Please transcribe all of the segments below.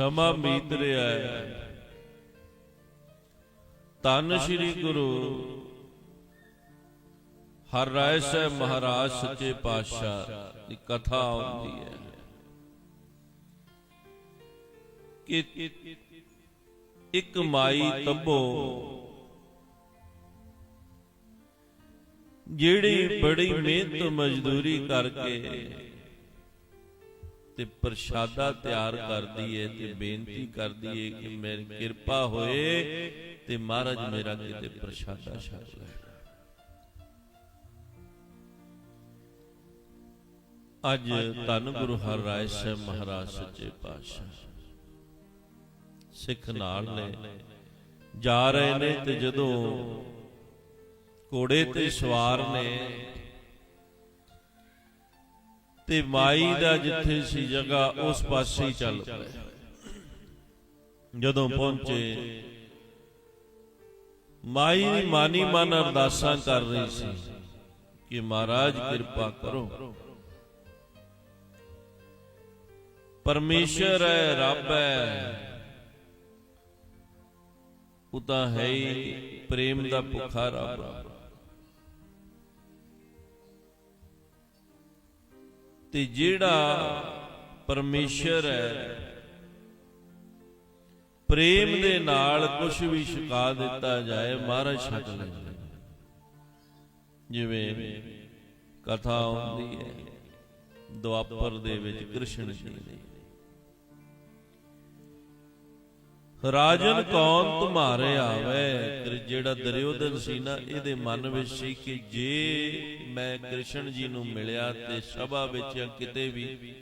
ਸਮਾਂ ਬੀਤ ਰਿਹਾ ਹੈ। ਤਨ ਸ੍ਰੀ ਗੁਰੂ। ਹਰ ਰਾਏ ਸਾਹਿਬ ਮਹਾਰਾਜ ਸੱਚੇ ਪਾਤਸ਼ਾਹ ਦੀ ਕਥਾ ਆਉਂਦੀ ਹੈ। ਕਿ ਇੱਕ ਮਾਈ ਤੱਬੋ ਜਿਹੜੀ ਬੜੀ ਮਿਹਨਤ ਮਜ਼ਦੂਰੀ ਕਰਕੇ ਤੇ ਪ੍ਰਸ਼ਾਦਾ ਤਿਆਰ ਕਰਦੀ ਏ ਤੇ ਬੇਨਤੀ ਕਰਦੀ ਏ ਕਿ ਮੇਰੀ ਕਿਰਪਾ ਹੋਏ ਤੇ ਮਹਾਰਾਜ ਮੇਰਾ ਕਿਤੇ ਪ੍ਰਸ਼ਾਦਾ ਛਕ ਲੈ। ਅੱਜ ਧੰਨ ਗੁਰੂ ਹਰ ਹਰਿਰਾਏ ਸਾਹਿਬ ਮਹਾਰਾਜ ਸੱਚੇ ਪਾਤਸ਼ਾਹ ਸਿੱਖ ਨਾਲ ਨੇ ਜਾ ਰਹੇ ਨੇ ਤੇ ਜਦੋਂ ਘੋੜੇ ਤੇ ਸਵਾਰ ਨੇ ਤੇ ਮਾਈ ਦਾ ਜਿੱਥੇ ਸੀ ਜਗ੍ਹਾ, ਉਸ ਪਾਸੇ ਹੀ ਚੱਲ ਪਏ। ਜਦੋਂ ਪਹੁੰਚੇ, ਮਾਈ ਦੀ ਮਾਨੀ ਮਨ ਅਰਦਾਸਾਂ ਕਰ ਰਹੀ ਸੀ ਕਿ ਮਹਾਰਾਜ ਕਿਰਪਾ ਕਰੋ। ਪਰਮੇਸ਼ਰ ਹੈ, ਰੱਬ ਹੈ। ਉਹ ਤਾਂ ਹੈ ਹੀ ਪ੍ਰੇਮ ਦਾ ਭੁੱਖਾ ਰੱਬ ਤੇ ਜਿਹੜਾ ਪਰਮੇਸ਼ਰ ਹੈ, ਪ੍ਰੇਮ ਦੇ ਨਾਲ ਕੁਝ ਵੀ ਛਕਾ ਦਿੱਤਾ ਜਾਏ, ਮਹਾਰਾਜ ਛਕ ਲੈਂਦੇ ਜਿਵੇਂ ਕਥਾ ਆਉਂਦੀ ਹੈ, ਦੁਆਪਰ ਦੇ ਵਿੱਚ ਕ੍ਰਿਸ਼ਨ ਜੀ ਦੀ ਰਾਜਨ ਕੌਣ ਤੁਮਾਰੇ ਆਵੇ? ਤੇ ਜਿਹੜਾ ਦਰਿਓਦਨ ਸੀ ਨਾ ਇਹਦੇ ਮਨ ਵਿੱਚ ਸੀ ਕਿ ਜੇ ਮੈਂ ਕ੍ਰਿਸ਼ਨ ਜੀ ਨੂੰ ਮਿਲਿਆ ਤੇ ਸਭਾ ਵਿੱਚ ਜਾਂ ਕਿਤੇ ਵੀ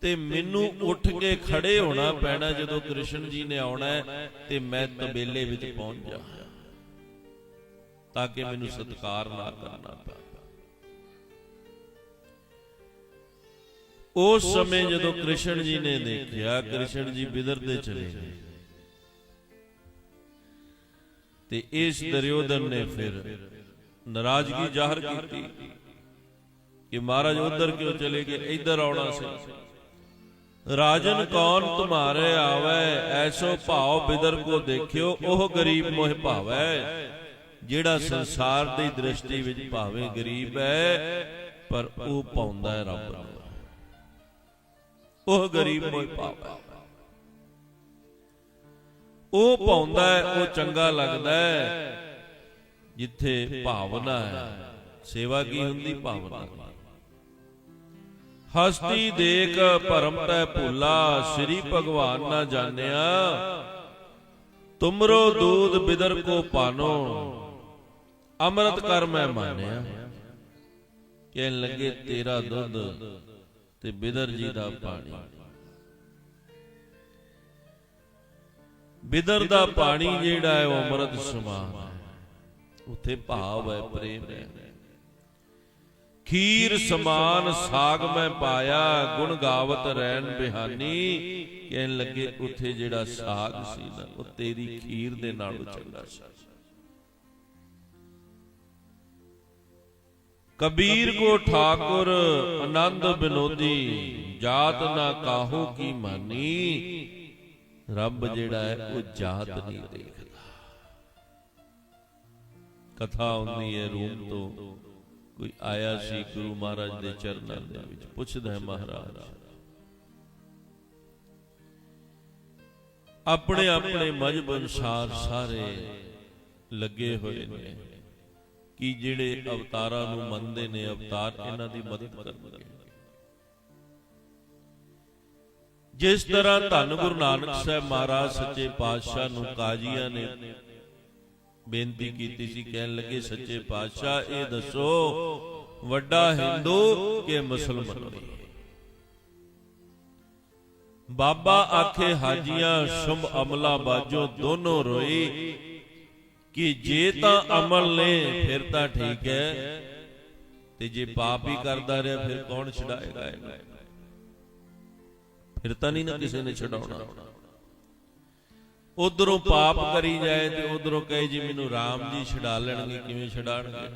ਤੇ ਮੈਨੂੰ ਉੱਠ ਕੇ ਖੜੇ ਹੋਣਾ ਪੈਣਾ ਜਦੋਂ ਕ੍ਰਿਸ਼ਨ ਜੀ ਨੇ ਆਉਣਾ ਹੈ ਤੇ ਮੈਂ ਤਬੇਲੇ ਵਿੱਚ ਪਹੁੰਚ ਜਾ ਤਾਂ ਕਿ ਮੈਨੂੰ ਸਤਿਕਾਰ ਨਾ ਕਰਨਾ ਪਵੇ। ਉਸ ਸਮੇਂ ਜਦੋਂ ਕ੍ਰਿਸ਼ਨ ਜੀ ਨੇ ਦੇਖਿਆ ਕ੍ਰਿਸ਼ਨ ਜੀ ਬਿਦਰਦੇ ਚਲੇ ਗਏ। ਤੇ ਇਸ ਦਰਿਓਦਨ ਨੇ ਫਿਰ ਨਾਰਾਜ਼ਗੀ ਜ਼ਾਹਰ ਕੀਤੀ ਕਿ ਮਹਾਰਾਜ ਉਧਰ ਕਿਉਂ ਚਲੇ ਗਏ? ਇੱਧਰ ਆਉਣਾ ਸੀ। ਰਾਜਨ ਕੌਣ ਤੁਮਾਰੇ ਆਵੇ? ਐਸੋ ਭਾਉ ਬਿਦਰ ਕੋ ਦੇਖਿਓ ਉਹ ਗਰੀਬ ਮੋਹ ਭਾਵੈ। ਜਿਹੜਾ ਸੰਸਾਰ ਦੀ ਦ੍ਰਿਸ਼ਟੀ ਵਿੱਚ ਭਾਵੇਂ ਗਰੀਬ ਹੈ ਪਰ ਉਹ ਪਾਉਂਦਾ ਹੈ ਰੱਬ। ਨੂੰ ਉਹ ਗਰੀਬ ਮੋਹ ਭਾਵੈ। ਉਹ ਪਾਉਂਦਾ ਹੈ, ਉਹ ਚੰਗਾ ਲੱਗਦਾ ਜਿੱਥੇ ਭਾਵਨਾ ਹੈ, ਸੇਵਾ ਕੀ ਹੁੰਦੀ? ਭਾਵਨਾ। ਹਸਤੀ ਦੇਖ ਭਰਮ ਤੈ ਭੁੱਲਾ, ਸ੍ਰੀ ਭਗਵਾਨ ਨਾ ਜਾਣਿਆ। ਤੁਮਰੋ ਦੂਧ ਬਿਦਰ ਕੋ ਪਾਨੋ, ਅੰਮ੍ਰਿਤ ਕਰ ਮੈਂ ਮਾਨਿਆ। ਕਹਿਣ ਲੱਗੇ, ਤੇਰਾ ਦੁੱਧ ਤੇ ਬਿਦਰ ਜੀ ਦਾ ਪਾਣੀ। ਬਿਦਰ ਦਾ ਪਾਣੀ ਜਿਹੜਾ ਹੈ ਉਹ ਅੰਮ੍ਰਿਤ ਸਮਾਨ ਹੈ ਉੱਥੇ ਭਾਵ ਹੈ ਪ੍ਰੇਮ ਹੈ। ਖੀਰ ਸਮਾਨ ਸਾਗ ਮੈਂ ਪਾਇਆ ਗੁਣ ਗਾਵਤ ਰਹਿਣ ਬਿਹਾਨੀ। ਕਹਿਣ ਲੱਗੇ ਉੱਥੇ ਜਿਹੜਾ ਸਾਗ ਸੀ ਨਾ ਉਹ ਤੇਰੀ ਖੀਰ ਦੇ ਨਾਲੋਂ ਚੰਗਾ ਸੀ। ਕਬੀਰ ਕੋ ਠਾਕੁਰ ਆਨੰਦ ਬਿਨੋਦੀ ਜਾਤ ਨਾ ਕਾਹੂ ਕੀ ਮਾਨੀ। ਰੱਬ ਜਿਹੜਾ ਹੈ, ਉਹ ਜਾਤ ਨਹੀਂ ਦੇਖਦਾ। ਕਥਾ ਹੁੰਦੀ ਹੈ, ਰੂਮ ਤੋਂ ਕੋਈ ਆਇਆ ਸੀ ਗੁਰੂ ਮਹਾਰਾਜ ਦੇ ਚਰਨਾਂ ਦੇ ਵਿੱਚ, ਪੁੱਛਦਾ ਹੈ, ਮਹਾਰਾਜ, ਆਪਣੇ ਆਪਣੇ ਮਜਬ ਅਨੁਸਾਰ ਸਾਰੇ ਲੱਗੇ ਹੋਏ ਨੇ। ਕਿ ਜਿਹੜੇ ਅਵਤਾਰਾਂ ਨੂੰ ਮੰਨਦੇ ਨੇ, ਅਵਤਾਰ ਇਹਨਾਂ ਦੀ ਮਦਦ ਕਰਨਗੇ? ਜਿਸ ਤਰ੍ਹਾਂ ਧੰਨ ਗੁਰੂ ਨਾਨਕ ਸਾਹਿਬ ਮਹਾਰਾਜ ਸੱਚੇ ਪਾਤਸ਼ਾਹ ਨੂੰ ਕਾਜੀਆਂ ਨੇ ਬੇਨਤੀ ਕੀਤੀ ਸੀ, ਕਹਿਣ ਲੱਗੇ, ਸੱਚੇ ਪਾਤਸ਼ਾਹ, ਇਹ ਦੱਸੋ, ਵੱਡਾ ਹਿੰਦੂ ਕਿ ਮੁਸਲਮਾਨ? ਬਾਬਾ ਆਖੇ, ਹਾਜੀਆਂ, ਸ਼ੁਭ ਅਮਲਾ ਬਾਜੋ, ਦੋਨੋਂ ਰੋਈ, ਕਿ ਜੇ ਤਾਂ ਅਮਲ ਨੇ, ਫਿਰ ਤਾਂ ਠੀਕ ਹੈ, ਤੇ ਜੇ ਪਾਪ ਹੀ ਕਰਦਾ ਰਿਹਾ, ਫਿਰ ਕੌਣ ਛਡਾਏਗਾ ਇਹਨੂੰ? ਫਿਰ ਤਾਂ ਨਹੀਂ ਨਾ ਕਿਸੇ ਨੇ ਛਡਾਉਣਾ। ਉਧਰੋਂ ਪਾਪ ਕਰੀ ਜਾਏ ਤੇ ਉਧਰੋਂ ਕਹੇ ਜੀ ਮੈਨੂੰ ਰਾਮ ਜੀ ਛਡਾ ਲੈਣਗੇ ਕਿਵੇਂ ਛਡਾਣਗੇ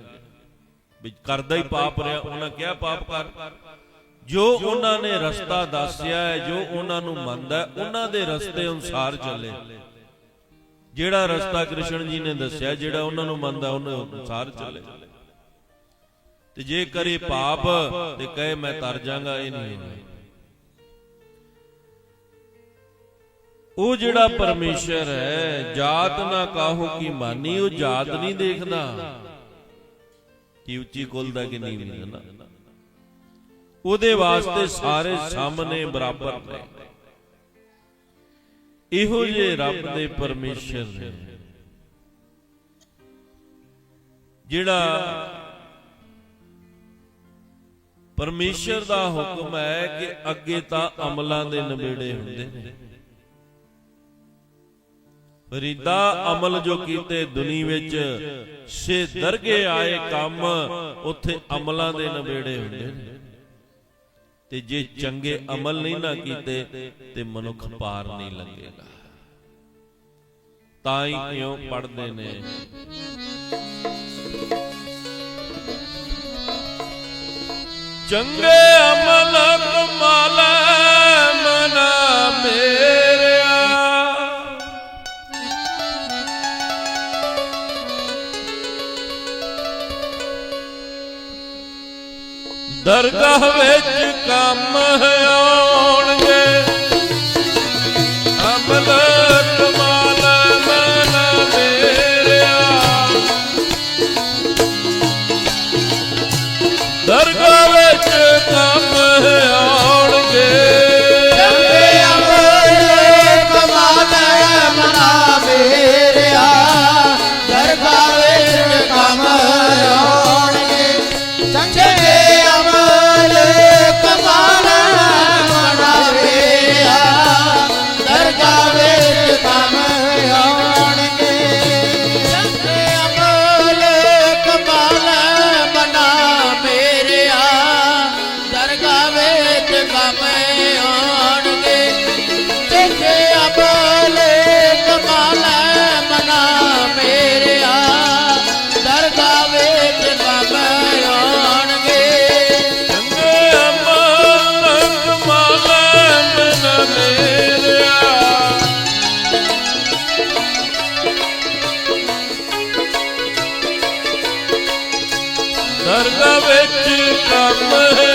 ਵੀ ਕਰਦਾ ਹੀ ਪਾਪ ਰਿਹਾ ਉਹਨਾਂ ਕਿਹਾ ਪਾਪ ਕਰ। ਜੋ ਉਹਨਾਂ ਨੇ ਰਸਤਾ ਦੱਸਿਆ ਹੈ ਜੋ ਉਹਨਾਂ ਨੂੰ ਮੰਨਦਾ ਉਹਨਾਂ ਦੇ ਰਸਤੇ ਅਨੁਸਾਰ ਚੱਲੇ। ਜਿਹੜਾ ਰਸਤਾ ਕ੍ਰਿਸ਼ਨ ਜੀ ਨੇ ਦੱਸਿਆ ਜਿਹੜਾ ਉਹਨਾਂ ਨੂੰ ਮੰਨਦਾ ਉਹਨੇ ਅਨੁਸਾਰ ਚੱਲੇ। ਤੇ ਜੇ ਕਰੇ ਪਾਪ ਤੇ ਕਹੇ ਮੈਂ ਤਰ ਜਾਗਾ ਇਹ ਨਹੀਂ ਉਹ ਜਿਹੜਾ ਪਰਮੇਸ਼ਰ ਹੈ ਜਾਤ ਨਾ ਕਾਹੋ ਕੀ ਮਾਨੀ ਉਹ ਜਾਤ ਨਹੀਂ ਦੇਖਦਾ। ਕਿ ਉੱਚੀ ਕੁਲ ਦਾ ਕਿ ਨੀਵੀਂ ਦਾ ਨਾ। ਉਹਦੇ ਵਾਸਤੇ ਸਾਰੇ ਸਾਹਮਣੇ ਬਰਾਬਰ ਨੇ। ਇਹੋ ਜੇ ਰੱਬ ਦੇ ਪਰਮੇਸ਼ਰ ਨੇ। ਜਿਹੜਾ ਪਰਮੇਸ਼ਰ ਦਾ ਹੁਕਮ ਹੈ ਕਿ ਅੱਗੇ ਤਾਂ ਅਮਲਾਂ ਦੇ ਨਵੇੜੇ ਹੁੰਦੇ ਨੇ। ਫਰੀਦਾ ਅਮਲ ਜੋ ਕੀਤੇ ਦੁਨੀ ਵਿੱਚ ਸੇ ਦਰਗੇ ਆਏ ਕੰਮ, ਉੱਥੇ ਅਮਲਾਂ ਦੇ ਨਵੇੜੇ ਹੁੰਦੇ ਨੇ। ਤੇ ਜੇ ਚੰਗੇ ਅਮਲ ਨਹੀਂ ਨਾ ਕੀਤੇ, ਤੇ ਮਨੁੱਖ ਪਾਰ ਨਹੀਂ ਲੱਗੇਗਾ। ਤਾਂ ਹੀ ਕਿਉਂ ਪੜਦੇ ਨੇ। ਚੰਗੇ ਅਮਲ ਕਮਾਲੇ ਦਰਗਾਹ ਵਿੱਚ ਕੰਮ ਆਉਣਗੇ ਵਿੱਚ ਕੰਮ ਆਉਣਗੇ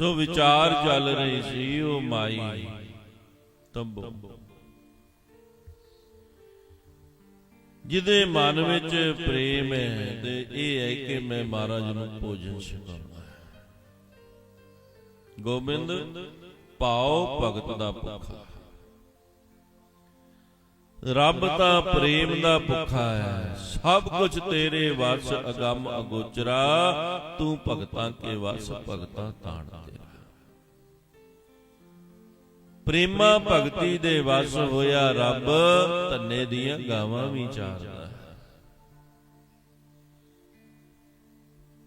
ਸੋ ਵਿਚਾਰ ਚੱਲ ਰਹੀ ਸੀ ਉਹ ਮਾਈ। ਤੰਬੋ। ਜਿਹਦੇ ਮਨ ਵਿੱਚ ਪ੍ਰੇਮ ਹੈ ਤੇ ਇਹ ਹੈ ਕਿ ਮੈਂ ਮਹਾਰਾਜ ਨੂੰ ਭੋਜਨ ਛਕਾਉਣਾ ਹੈ। ਗੋਬਿੰਦ ਪਾਉ ਭਗਤ ਦਾ ਭੁੱਖਾ। ਰੱਬ ਤਾਂ ਪ੍ਰੇਮ ਦਾ ਭੁੱਖਾ ਹੈ। ਸਭ ਕੁਝ ਤੇਰੇ ਵਸ ਅਗੰਮ ਅਗੋਚਰਾ। ਤੂੰ ਭਗਤਾਂ ਕੇ ਵਸ ਭਗਤਾਂ ਤਾਣ ਤੇਰਾ। ਪ੍ਰੇਮਾ ਭਗਤੀ ਦੇ ਵਸ ਹੋਇਆ ਰੱਬ ਧੰਨੇ ਦੀਆਂ ਗਾਵਾਂ ਵੀ ਚਾਰਦਾ ਹੈ।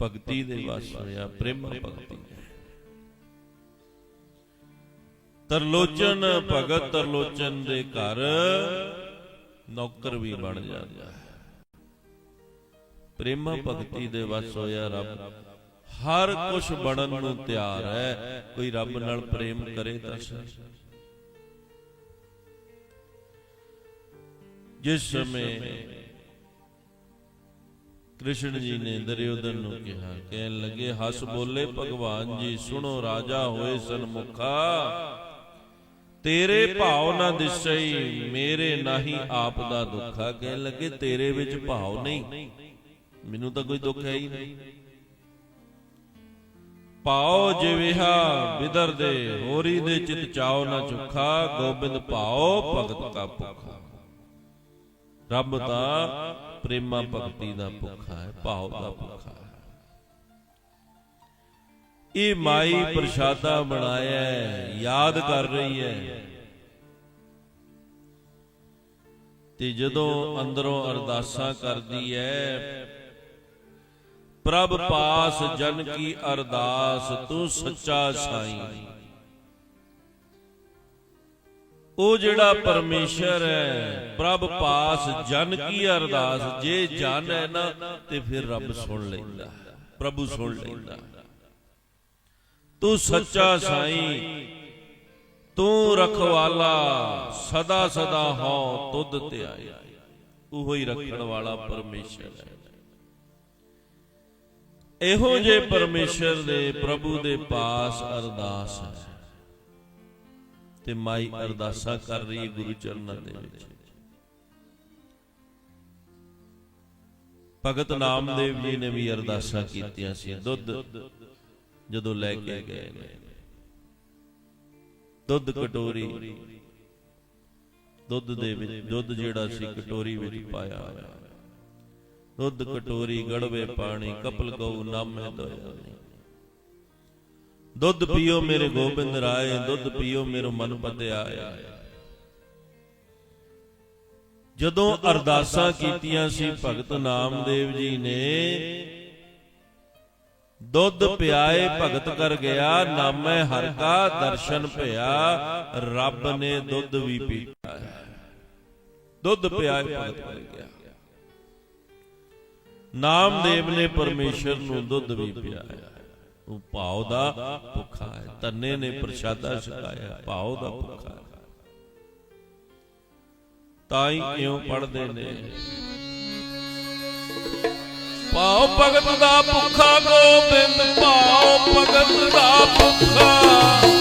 ਭਗਤੀ ਦੇ ਵਸ ਹੋਇਆ ਪ੍ਰੇਮਾ ਭਗਤੀ ਤਰਲੋਚਨ ਭਗਤ ਤਰਲੋਚਨ ਦੇ ਘਰ। ਨੌਕਰ ਵੀ ਬਣ ਜਾਂਦਾ ਹੈ ਪ੍ਰੇਮਾ ਭਗਤੀ ਦੇ ਵਸ ਹੋਇਆ ਰੱਬ। ਹਰ ਕੁਝ ਬਣਨ ਨੂੰ ਤਿਆਰ ਹੈ। ਕੋਈ ਰੱਬ ਨਾਲ ਪ੍ਰੇਮ ਕਰੇ ਤਾਂ ਸਹੀ। ਜਿਸ ਸਮੇਂ ਕ੍ਰਿਸ਼ਨ ਜੀ ਨੇ ਦਰਿਓਦਨ ਨੂੰ ਕਿਹਾ ਕਹਿਣ ਲੱਗੇ ਹੱਸ ਬੋਲੇ ਭਗਵਾਨ ਜੀ ਸੁਣੋ ਰਾਜਾ ਹੋਏ ਸਨਮੁਖਾ। ਤੇਰੇ ਭਾਵ ਨਾ ਦਿਸਈ ਮੇਰੇ ਨਹੀਂ ਆਪ ਦਾ ਦੁੱਖਾ ਕਹਿਣ ਲੱਗੇ ਤੇਰੇ ਵਿੱਚ ਭਾਵ ਨਹੀਂ। ਮੈਨੂੰ ਤਾਂ ਕੋਈ ਦੁੱਖ ਹੈ ਹੀ ਨਹੀਂ। ਪਾਉ ਜਿਵਿਹਾ ਵਿਦਰ ਦੇ ਹੋਰੀ ਦੇ ਚਿਤ ਚਾਉ ਨਾ ਚੁਖਾ ਗੋਬਿੰਦ ਭਾਉ ਭਗਤ ਕਾ ਭੁਖਾ। ਰੱਬ ਤਾਂ ਪ੍ਰੇਮਾ ਭਗਤੀ ਦਾ ਭੁੱਖਾ ਹੈ ਭਾਵ ਦਾ ਭੁੱਖਾ। ਇਹ ਮਾਈ ਪ੍ਰਸ਼ਾਦਾ ਬਣਾਇਆ ਯਾਦ ਕਰ ਰਹੀ ਹੈ। ਤੇ ਜਦੋਂ ਅੰਦਰੋਂ ਅਰਦਾਸਾਂ ਕਰਦੀ ਹੈ, ਪ੍ਰਭ ਪਾਸ ਜਨ ਕੀ ਅਰਦਾਸ, ਤੂੰ ਸੱਚਾ ਸਾਈਂ। ਉਹ ਜਿਹੜਾ ਪਰਮੇਸ਼ਰ ਹੈ, ਪ੍ਰਭ ਪਾਸ ਜਨ ਕੀ ਅਰਦਾਸ, ਜੇ ਜਨ ਹੈ ਨਾ, ਤੇ ਫਿਰ ਰੱਬ ਸੁਣ ਲੈਂਦਾ, ਪ੍ਰਭੂ ਸੁਣ ਲੈਂਦਾ। ਤੂੰ ਸੱਚਾ ਸਾਈਂ ਤੂੰ ਰਖਵਾਲਾ ਸਦਾ ਸਦਾ ਹੋ ਤੁਧ ਤੇ ਆਇਆ ਉਹੋ ਹੀ ਰੱਖਣ ਵਾਲਾ ਪਰਮੇਸ਼ਰ ਹੈ। ਇਹੋ ਜੇ ਪਰਮੇਸ਼ਰ ਦੇ ਪ੍ਰਭੂ ਦੇ ਪਾਸ ਅਰਦਾਸ ਹੈ। ਤੇ ਮਾਈ ਅਰਦਾਸਾਂ ਕਰ ਰਹੀ ਗੁਰੂ ਚਰਨਾਂ ਦੇ ਵਿੱਚ। ਭਗਤ ਨਾਮਦੇਵ ਜੀ ਨੇ ਵੀ ਅਰਦਾਸਾਂ ਕੀਤੀਆਂ ਸੀ। ਦੁੱਧ ਜਦੋਂ ਲੈ ਕੇ ਗਏ ਨੇ। ਦੁੱਧ ਕਟੋਰੀ। ਦੁੱਧ ਦੇ ਵਿੱਚ ਦੁੱਧ ਜਿਹੜਾ ਸੀ ਕਟੋਰੀ ਵਿੱਚ ਪਾਇਆ ਹੋਇਆ। ਦੁੱਧ ਕਟੋਰੀ ਗੜਵੇ ਪਾਣੀ ਕਪਲ ਗਊ ਨਾਮੇ ਦੋਇਆ ਦੁੱਧ ਪੀਓ ਮੇਰੇ ਗੋਬਿੰਦ ਰਾਏ ਦੁੱਧ ਪੀਓ ਮੇਰੋ ਮਨ ਪਤਿਆਇਆ ਜਦੋਂ ਅਰਦਾਸਾਂ ਕੀਤੀਆਂ ਸੀ ਭਗਤ ਨਾਮਦੇਵ ਜੀ ਨੇ ਦੁੱਧ ਪਿਆਏ ਭਗਤ ਕਰ ਗਿਆ ਨਾਮੈ ਹਰ ਕਾ ਦਰਸ਼ਨ ਭਇਆ ਰੱਬ ਨੇ ਦੁੱਧ ਵੀ ਪੀਤਾ ਦੁੱਧ ਪਿਆਏ ਭਗਤ ਕਰ ਗਿਆ। ਨਾਮਦੇਵ ਨੇ ਪਰਮੇਸ਼ਰ ਨੂੰ ਦੁੱਧ ਵੀ ਪਿਆਇਆ। ਉਹ ਭਾਉ ਦਾ ਭੁੱਖਾ ਹੈ ਤੰਨੇ ਨੇ ਪ੍ਰਸ਼ਾਦਾ ਛਕਾਇਆ ਭਾਉ ਦਾ ਭੁੱਖਾ ਹੈ। ਤਾਂ ਹੀ ਕਿਉਂ ਪੜਦੇ ਨੇ? ਭਾਉ ਭਗਤ ਦਾ ਭੁੱਖਾ ਗੋਬਿੰਦ ਭਾਉ ਭਗਤ ਦਾ ਭੁੱਖਾ।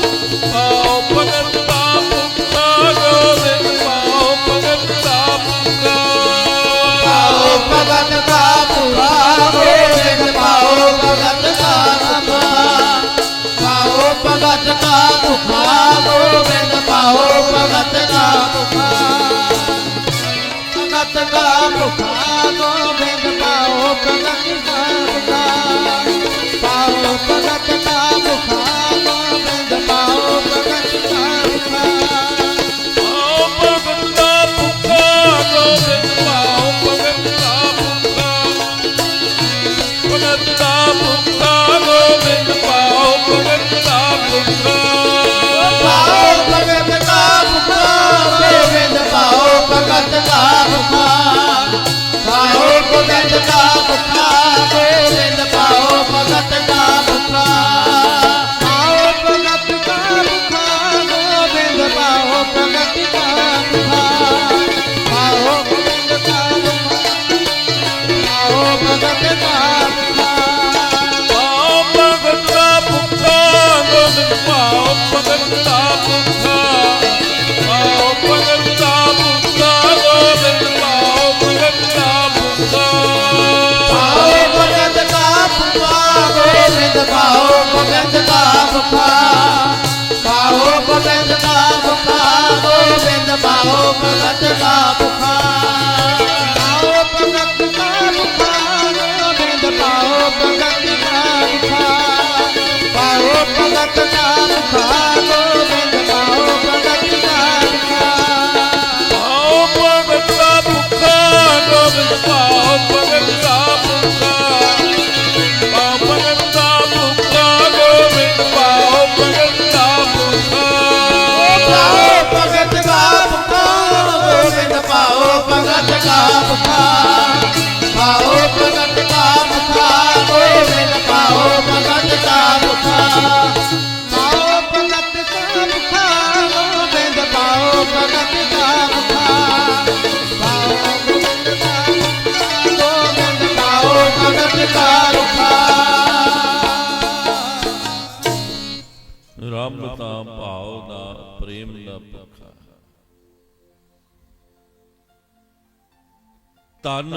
ਤਨ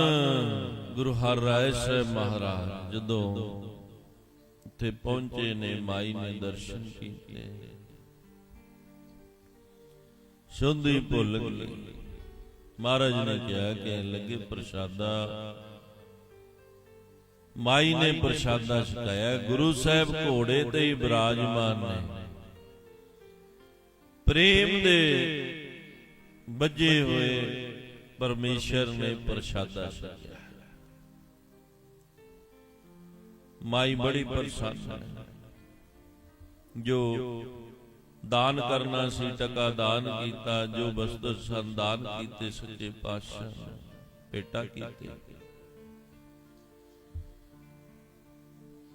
ਗੁਰੂ ਹਰਿ ਸਾਹਿਬ ਮਹਾਰਾਜ। ਜਦੋਂ ਉੱਥੇ ਪਹੁੰਚੇ ਨੇ ਮਾਈ ਨੇ ਦਰਸ਼ਨ ਕੀਤੇ। ਸੁੰਦੀ ਭੁੱਲ ਗਈ। ਮਹਾਰਾਜ ਨੇ ਕਿਹਾ ਕਿ ਲੱਗੇ ਪ੍ਰਸ਼ਾਦਾ। ਮਾਈ ਨੇ ਪ੍ਰਸ਼ਾਦਾ ਛਕਾਇਆ। ਗੁਰੂ ਸਾਹਿਬ ਘੋੜੇ ਤੇ ਹੀ ਬਿਰਾਜਮਾਨ ਨੇ। ਪ੍ਰੇਮ ਦੇ ਵੱਜੇ ਹੋਏ। ਪਰਮੇਸ਼ਰ ਨੇ ਪ੍ਰਸ਼ਾਦਾ ਛਕਿਆ ਮਾਈ ਬੜੀ ਪ੍ਰਸੰਨ ਹੈ ਜੋ ਦਾਨ ਕਰਨਾ ਸੀ ਟਕਾ ਦਾਨ ਕੀਤਾ ਜੋ ਵਸਤੂ ਸੰਦਾਨ ਕੀਤੇ ਸੱਚੇ ਪਾਤਸ਼ਾਹ ਨੇ ਭੇਟਾ ਕੀਤੇ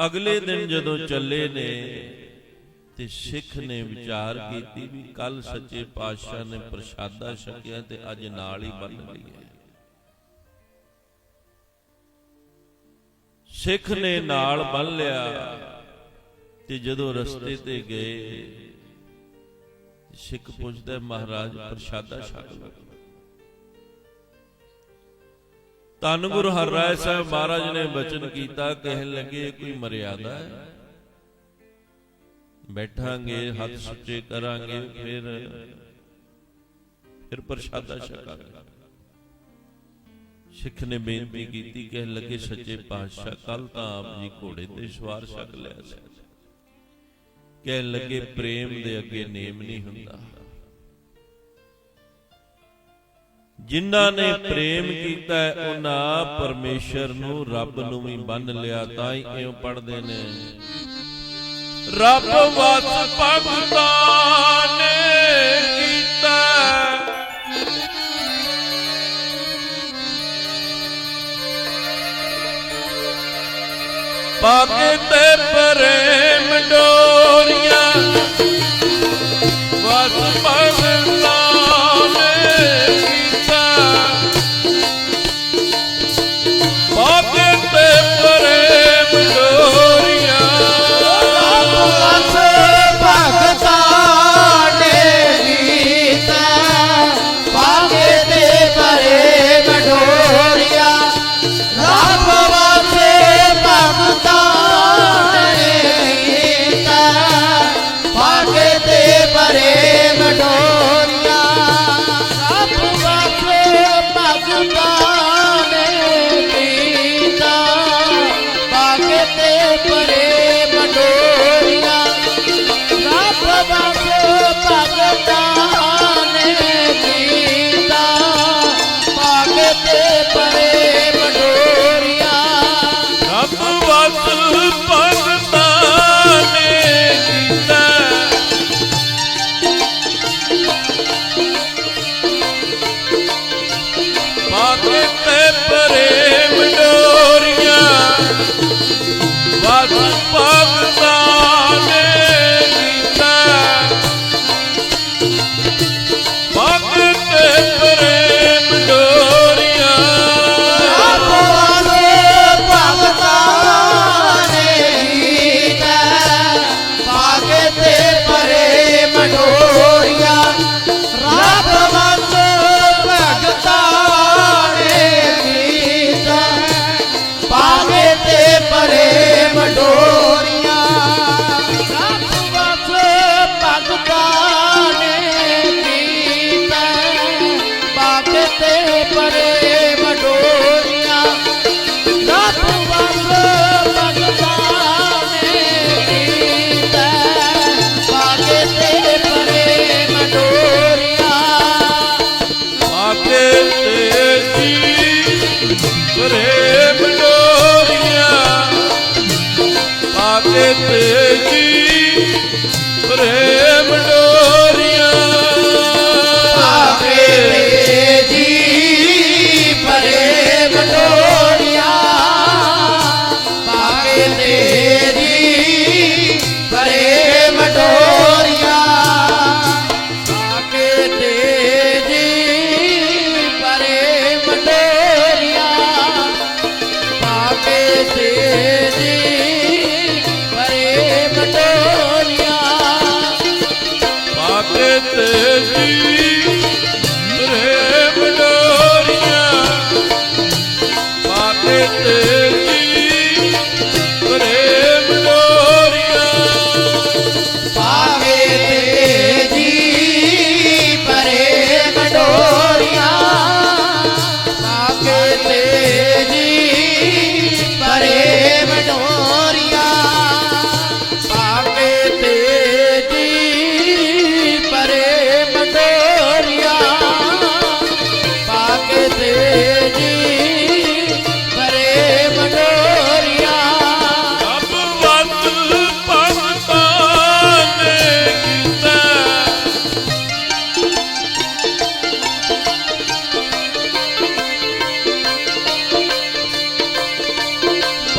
ਅਗਲੇ ਦਿਨ ਜਦੋਂ ਚੱਲੇ ਨੇ ਤੇ ਸਿੱਖ ਨੇ ਵਿਚਾਰ ਕੀਤੀ ਵੀ ਕੱਲ ਸੱਚੇ ਪਾਤਸ਼ਾਹ ਨੇ ਪ੍ਰਸ਼ਾਦਾ ਛਕਿਆ ਤੇ ਅੱਜ ਨਾਲ ਹੀ ਬੰਨ ਲਈਏ ਸਿੱਖ ਨੇ ਨਾਲ ਬੰਨ ਲਿਆ ਤੇ ਜਦੋਂ ਰਸਤੇ ਤੇ ਗਏ, ਸਿੱਖ ਪੁੱਛਦਾ, ਮਹਾਰਾਜ, ਪ੍ਰਸ਼ਾਦਾ ਛਕ ਲਓ। ਧੰਨ ਗੁਰੂ ਹਰਿਰਾਏ ਸਾਹਿਬ ਮਹਾਰਾਜ ਨੇ ਬਚਨ ਕੀਤਾ, ਕਹਿਣ ਲੱਗੇ ਕੋਈ ਮਰਿਆਦਾ ਹੈ? ਬੈਠਾਂਗੇ ਹੱਥ ਸੁੱਚੇ ਕਰਾਂਗੇ ਫਿਰ ਫਿਰ ਪ੍ਰਸ਼ਾਦਾ ਛਕਾਂਗੇ ਸਿੱਖ ਨੇ ਬੇਨਤੀ ਕੀਤੀ ਕਹਿਣ ਲੱਗੇ ਸੱਚੇ ਪਾਤਸ਼ਾਹ ਕੱਲ ਤਾਂ ਆਪ ਜੀ ਘੋੜੇ ਤੇ ਸਵਾਰ ਛਕ ਲਿਆ ਸੀ। ਕਹਿਣ ਲੱਗੇ ਪ੍ਰੇਮ ਦੇ ਅੱਗੇ ਨੇਮ ਨਹੀਂ ਹੁੰਦਾ। ਜਿਨ੍ਹਾਂ ਨੇ ਪ੍ਰੇਮ ਕੀਤਾ ਉਹਨਾਂ ਪਰਮੇਸ਼ਰ ਨੂੰ ਰੱਬ ਨੂੰ ਵੀ ਬੰਨ ਲਿਆ ਤਾਂ ਹੀ ਇਉਂ ਪੜਦੇ ਨੇ। ਰੱਬ ਵਸ ਭਗਤਾਂ ਨੇ ਕੀਤਾ। ਪਾਕੇ ਤੇ ਪ੍ਰੇਮ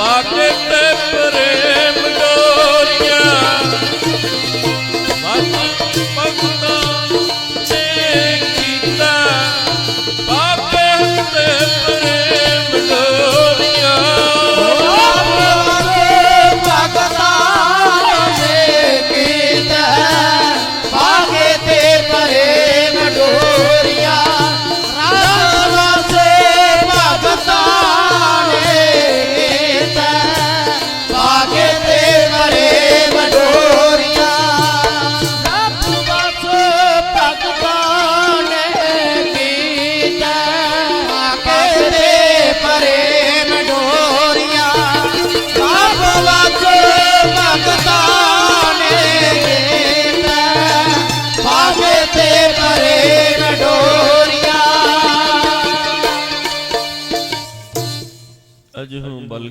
ਪਾਕੇ ਤੇ ਪ੍ਰੇਮ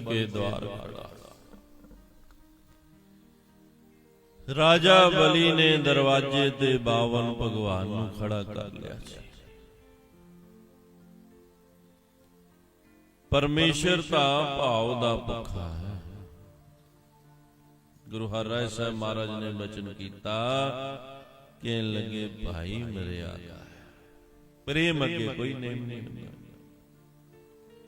ਅਜਹੂ ਬਲ ਕੇ ਦਵਾਰ ਖੜਾ ਰਾਜਾ ਬਲੀ ਨੇ ਦਰਵਾਜ਼ੇ ਤੇ ਬਾਵਨ ਭਗਵਾਨ ਨੂੰ ਖੜਾ ਕਰ ਲਿਆ ਸੀ ਪਰਮੇਸ਼ਰ ਤਾਂ ਭਾਵ ਦਾ ਭੁੱਖਾ ਹੈ ਗੁਰੂ ਹਰਿਰਾਏ ਸਾਹਿਬ ਮਹਾਰਾਜ ਨੇ ਬਚਨ ਕੀਤਾ ਕਹਿਣ ਲੱਗੇ ਭਾਈ ਮਰਿਆਦਾ ਹੈ ਪ੍ਰੇਮ ਅੱਗੇ ਕੋਈ ਨੇਮ ਨਹੀਂ ਮੰਨਿਆ